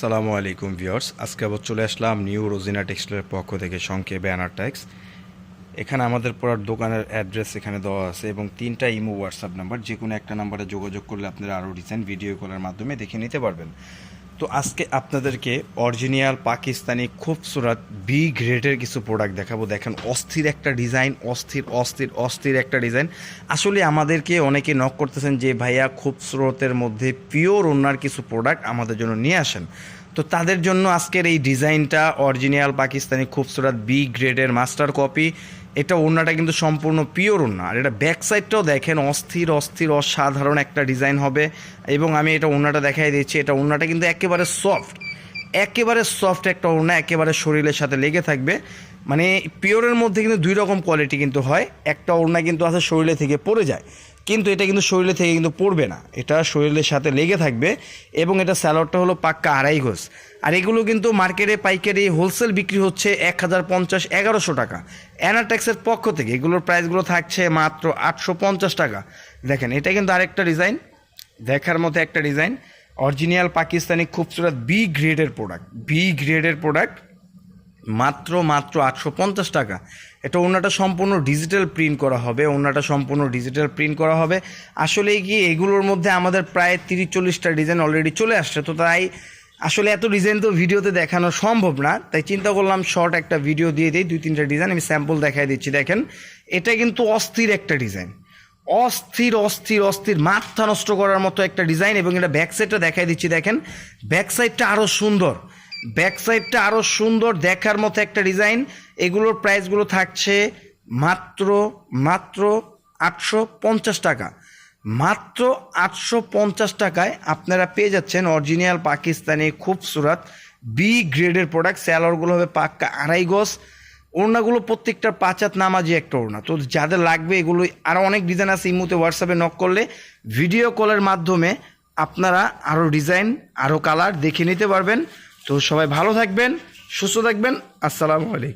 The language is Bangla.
সালামু আলাইকুম ভিউয়ার্স। আজকে আবার চলে আসলাম নিউ রোজিনা টেক্সটাইলের পক্ষ থেকে সংক্ষেপ ব্যানার ট্যাক্স এখানে আমাদের পড়ার দোকানের অ্যাড্রেস এখানে দেওয়া আছে এবং তিনটা ইমো হোয়াটসঅ্যাপ নাম্বার যে কোনো একটা নাম্বারে যোগাযোগ করলে আপনারা আরও রিসেন্ট ভিডিও কলের মাধ্যমে দেখে নিতে পারবেন। তো আজকে আপনাদেরকে অরিজিনাল পাকিস্তানি খুবসুরত বি গ্রেডের কিছু প্রোডাক্ট দেখাবো। দেখেন, অস্থির একটা ডিজাইন অস্থির অস্থির অস্থির একটা ডিজাইন আসলে আমাদেরকে অনেকে নক করতেছেন যে, ভাইয়া, খুবসুরতের মধ্যে পিওর ওনার কিছু প্রোডাক্ট আমাদের জন্য নিয়ে আসেন। তো তাদের জন্য আজকের এই ডিজাইনটা অরিজিনাল পাকিস্তানি খুবসুরত বি গ্রেডের মাস্টার কপি এটা ওড়নাটা কিন্তু সম্পূর্ণ পিওর ওড়না আর এটা ব্যাক সাইডটাও দেখেন, অস্থির অস্থির, অসাধারণ একটা ডিজাইন হবে। এবং আমি এটা ওড়নাটা দেখাই দিচ্ছি। এটা ওড়নাটা কিন্তু একেবারে সফট। একেবারে সফট একটা ওড়না একেবারে শরীরের সাথে লেগে থাকবে। মানে পিওরের মধ্যে কিন্তু দুই রকম কোয়ালিটি কিন্তু হয়। একটা ওড়না কিন্তু আছে শরীরে থেকে পড়ে যায়, কিন্তু এটা কিন্তু শরীরে থেকে কিন্তু পড়বে না। এটা শরীরের সাথে লেগে থাকবে এবং এটা স্যালোডটা হলো পাক্কা আড়াই গোস আর এগুলো কিন্তু মার্কেটে, পাইকারি, হোলসেল বিক্রি হচ্ছে এক হাজার পঞ্চাশ, এগারোশো টাকা। অ্যানাট্যাক্সের পক্ষ থেকে এগুলোর প্রাইসগুলো থাকছে মাত্র আটশো পঞ্চাশ টাকা। দেখেন, এটা কিন্তু আরেকটা ডিজাইন। দেখার মতো একটা ডিজাইন। অরিজিনাল পাকিস্তানি খুবসুরত বি গ্রেডের প্রোডাক্ট বি গ্রেডের প্রোডাক্ট মাত্র মাত্র আটশো পঞ্চাশ টাকা। এটা ওনাটা সম্পূর্ণ ডিজিটাল প্রিন্ট করা হবে, ওনাটা সম্পূর্ণ ডিজিটাল প্রিন্ট করা হবে। আসলে কি এগুলোর মধ্যে আমাদের প্রায় তিরিশ চল্লিশটা ডিজাইন অলরেডি চলে আসছে, তো তাই আসলে এত ডিজাইন তো ভিডিওতে দেখানো সম্ভব না। তাই চিন্তা করলাম শর্ট একটা ভিডিও দিয়ে দিই দুই তিনটা ডিজাইন আমি স্যাম্পল দেখাই দিচ্ছি। দেখেন, এটা কিন্তু অস্থির একটা ডিজাইন অস্থির অস্থির অস্থির, মাথা নষ্ট করার মতো একটা ডিজাইন এবং এটা ব্যাক সাইডটা দেখাই দিচ্ছি, দেখেন। ব্যাক সাইডটা আরও সুন্দর। ব্যাক সাইডটা আরও সুন্দর দেখার মতো একটা ডিজাইন এগুলোর প্রাইসগুলো থাকছে মাত্র মাত্র আটশো পঞ্চাশ টাকা। মাত্র আটশো পঞ্চাশ টাকায় আপনারা পেয়ে যাচ্ছেন অরিজিনাল পাকিস্তানি খুবসুরত বি গ্রেডের প্রোডাক্ট স্যালোরগুলো হবে পাক্কা আড়াই গজ। ওড়নাগুলো প্রত্যেকটার পাঁচাত নামাজি একটা ওড়না। তো যাদের লাগবে এগুলো আরও অনেক ডিজাইন আছে এই মুহূর্তে হোয়াটসঅ্যাপে নক করলে ভিডিও কলের মাধ্যমে আপনারা আরও ডিজাইন আরও কালার দেখে নিতে পারবেন। তো সবাই ভালো থাকবেন, সুস্থ থাকবেন, আসসালামু আলাইকুম।